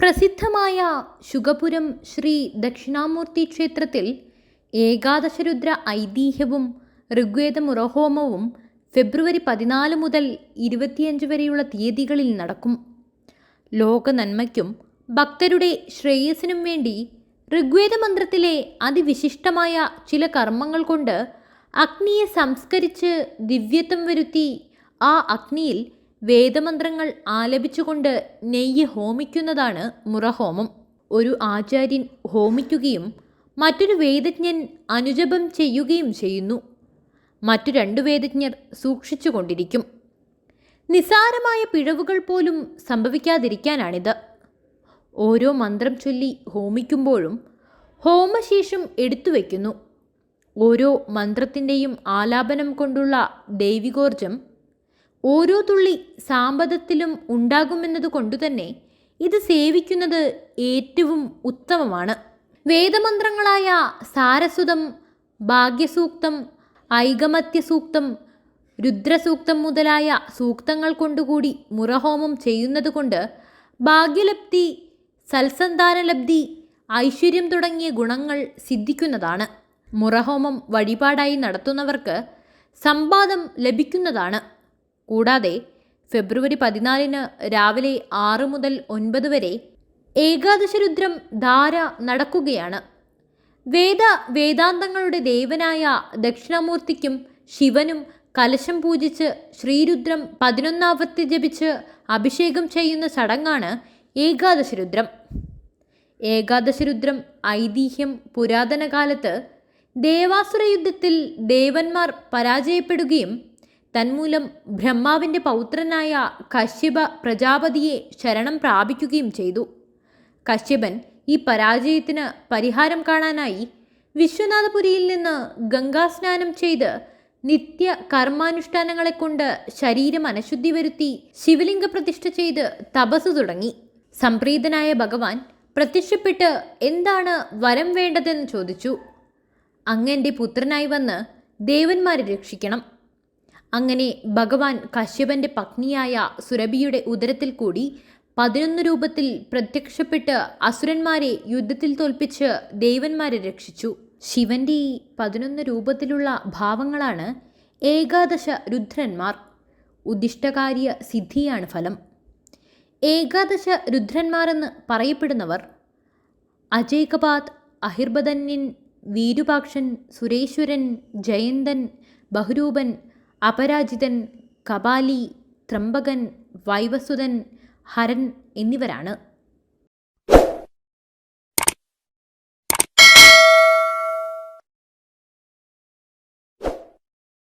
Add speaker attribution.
Speaker 1: പ്രസിദ്ധമായ ശുഗപുരം ശ്രീ ദക്ഷിണാമൂർത്തി ക്ഷേത്രത്തിൽ ഏകാദശരുദ്ര ഐതിഹ്യവും ഋഗ്വേദ മുറഹോമവും ഫെബ്രുവരി പതിനാല് മുതൽ ഇരുപത്തിയഞ്ച് വരെയുള്ള തീയതികളിൽ നടക്കും. ലോക നന്മയ്ക്കും ഭക്തരുടെ ശ്രേയസിനും വേണ്ടി ഋഗ്വേദ മന്ത്രത്തിലെ അതിവിശിഷ്ടമായ ചില കർമ്മങ്ങൾ കൊണ്ട് അഗ്നിയെ സംസ്കരിച്ച് ദിവ്യത്വം വരുത്തി ആ അഗ്നിയിൽ വേദമന്ത്രങ്ങൾ ആലപിച്ചുകൊണ്ട് നെയ്യ് ഹോമിക്കുന്നതാണ് മുറഹോമം. ഒരു ആചാര്യൻ ഹോമിക്കുകയും മറ്റൊരു വേദജ്ഞൻ അനുജപം ചെയ്യുകയും ചെയ്യുന്നു. മറ്റു രണ്ടു വേദജ്ഞർ സൂക്ഷിച്ചുകൊണ്ടിരിക്കും. നിസാരമായ പിഴവുകൾ പോലും സംഭവിക്കാതിരിക്കാനാണിത്. ഓരോ മന്ത്രം ചൊല്ലി ഹോമിക്കുമ്പോഴും ഹോമശേഷം എടുത്തു വയ്ക്കുന്നു. ഓരോ മന്ത്രത്തിന്റെയും ആലാപനം കൊണ്ടുള്ള ദൈവികോർജം ഓരോ തുള്ളി സാമ്പത്തിലും ഉണ്ടാകുമെന്നത് കൊണ്ടുതന്നെ ഇത് സേവിക്കുന്നത് ഏറ്റവും ഉത്തമമാണ്. വേദമന്ത്രങ്ങളായ സാരസ്വതം ഭാഗ്യസൂക്തം ഐകമത്യസൂക്തം രുദ്രസൂക്തം മുതലായ സൂക്തങ്ങൾ കൊണ്ടുകൂടി മുറഹോമം ചെയ്യുന്നതുകൊണ്ട് ഭാഗ്യലബ്ധി സൽസന്താനലബ്ധി ഐശ്വര്യം തുടങ്ങിയ ഗുണങ്ങൾ സിദ്ധിക്കുന്നതാണ്. മുറഹോമം വഴിപാടായി നടത്തുന്നവർക്ക് സമ്പാദം ലഭിക്കുന്നതാണ്. കൂടാതെ ഫെബ്രുവരി പതിനാലിന് രാവിലെ ആറ് മുതൽ ഒൻപത് വരെ ഏകാദശരുദ്രം ധാര നടക്കുകയാണ്. വേദ വേദാന്തങ്ങളുടെ ദേവനായ ദക്ഷിണാമൂർത്തിക്കും ശിവനും കലശം പൂജിച്ച് ശ്രീരുദ്രം പതിനൊന്നാവർത്തി ജപിച്ച് അഭിഷേകം ചെയ്യുന്ന ചടങ്ങാണ് ഏകാദശരുദ്രം. ഏകാദശരുദ്രം ഐതിഹ്യം പുരാതന കാലത്ത് ദേവാസുര യുദ്ധത്തിൽ ദേവന്മാർ പരാജയപ്പെടുകയും തന്മൂലം ബ്രഹ്മാവിന്റെ പൗത്രനായ കശ്യപ പ്രജാപതിയെ ശരണം പ്രാപിക്കുകയും ചെയ്തു. കശ്യപൻ ഈ പരാജയത്തിന് പരിഹാരം കാണാനായി വിശ്വനാഥപുരിയിൽ നിന്ന് ഗംഗാസ്നാനം ചെയ്ത് നിത്യ കർമാനുഷ്ഠാനങ്ങളെ കൊണ്ട് ശരീരം അനശുദ്ധി വരുത്തി ശിവലിംഗ പ്രതിഷ്ഠ ചെയ്ത് തപസ് തുടങ്ങി. സംപ്രീതനായ ഭഗവാൻ പ്രത്യക്ഷപ്പെട്ട് എന്താണ് വരം വേണ്ടതെന്ന് ചോദിച്ചു. അങ്ങന്റെ പുത്രനായി വന്ന് ദേവന്മാരെ രക്ഷിക്കണം. അങ്ങനെ ഭഗവാൻ കശ്യപന്റെ പത്നിയായ സുരഭിയുടെ ഉദരത്തിൽ കൂടി പതിനൊന്ന് രൂപത്തിൽ പ്രത്യക്ഷപ്പെട്ട് അസുരന്മാരെ യുദ്ധത്തിൽ തോൽപ്പിച്ച് ദേവന്മാരെ രക്ഷിച്ചു. ശിവന്റെ ഈ പതിനൊന്ന് രൂപത്തിലുള്ള ഭാവങ്ങളാണ് ഏകാദശ രുദ്രന്മാർ. ഉദ്ദിഷ്ടകാര്യ സിദ്ധിയാണ് ഫലം. ഏകാദശ രുദ്രന്മാരെന്ന് പറയപ്പെടുന്നവർ അജയ്കപാത് അഹിർബദന്യൻ വീരുപാക്ഷൻ സുരേശ്വരൻ ജയന്തൻ ബഹുരൂപൻ അപരാജിതൻ കപാലി ത്രംബകൻ വൈവസുതൻ ഹരൻ എന്നിവരാണ്.